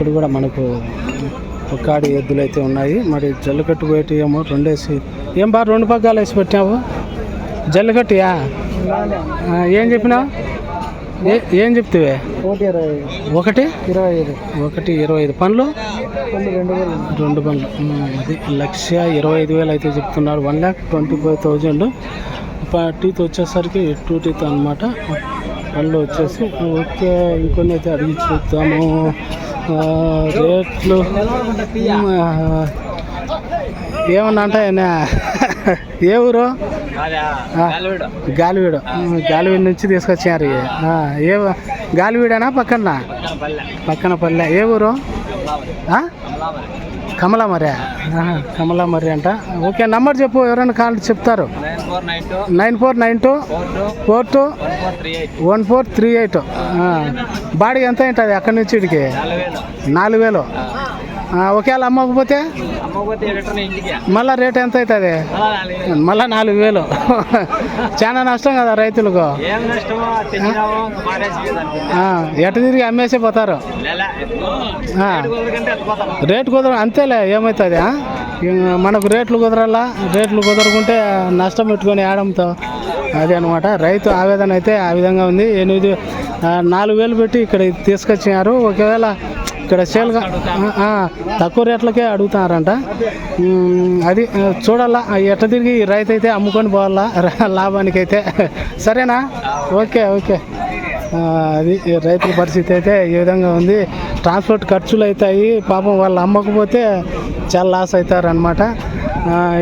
ఇక్కడ కూడా మనకు ఒక్కాడి ఎద్దులు అయితే ఉన్నాయి. మరి జల్లికట్టు పోయేటి ఏమో రెండేసి ఏం బా రెండు పగ్గాలు వేసి పెట్టావు జల్లికట్టుయా? ఏం చెప్పినావు? ఏ చెప్తావే? ఒకటి ఇరవై ఒకటి? ఇరవై ఐదు. ఒకటి ఇరవై ఐదు. పనులు? రెండు ఉమ్, అది లక్ష ఇరవై ఐదు వేలు అయితే చెప్తున్నారు. One lakh twenty five thousand. Teeth వచ్చేసరికి టూ టీత్ అనమాట పళ్ళు వచ్చేసి ఓకే ఇంకొన్ని అయితే అడిగి చూద్దాము. రేట్లు. ఏమన్నా అంటాయన్నా ఏ ఊరు? గాలివీడు. గాలివీడు. నుంచి తీసుకొచ్చారు ఏ గాలివీడేనా పక్కన? పక్కన పల్లె. ఏ ఊరు? ఆ? కమలా మర్రి కమలా మర్రి అంట. ఓకే నంబర్ చెప్పు. ఎవరైనా కాల్ చెప్తారు. Nine four nine two. Four two. One four three eight. Body ఎంత ఉంటుంది అక్కడి నుంచి ఇడికి నాలుగు వేలు. ఒకవేళ అమ్మకపోతే? మళ్ళీ రేట్ ఎంత అవుతుంది? మళ్ళీ నాలుగు వేలు. చాలా నష్టం కదా రైతులకు. ఎట తిరిగి అమ్మేసే పోతారు. రేటు కుదర అంతేలే ఏమవుతుంది మనకు రేట్లు కుదరాలా రేట్లు కుదరకుంటే నష్టం పెట్టుకొని ఆడంతో. అదే అనమాట రైతు ఆవేదన అయితే ఆ విధంగా ఉంది. ఎనిమిది నాలుగు వేలు పెట్టి ఇక్కడ తీసుకొచ్చినారు. ఒకవేళ ఇక్కడ సేల్గా తక్కువ రేట్లకే అడుగుతున్నారంట. అది చూడాలా ఎట్ట తిరిగి ఈ రైతు అయితే అమ్ముకొని పోవాలా లాభానికైతే. సరేనా? Okay okay. అది ఈ రైతుల పరిస్థితి అయితే ఈ విధంగా ఉంది. ట్రాన్స్పోర్ట్ ఖర్చులు అవుతాయి పాపం వాళ్ళు అమ్మకపోతే చాలా లాస్ అవుతారు అనమాట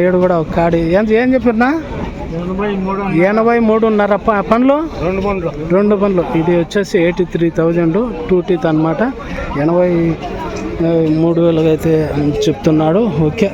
ఈడు కూడా ఒక కాడి. ఏం ఏం చెప్పినా? ఎనభై మూడు ఎనభై మూడున్నర పనులు? రెండు పండ్లు రెండు పనులు. ఇది వచ్చేసి eighty three thousand two teeth అనమాట ఎనభై మూడు వేలుగా అయితే చెప్తున్నాడు. ఓకే.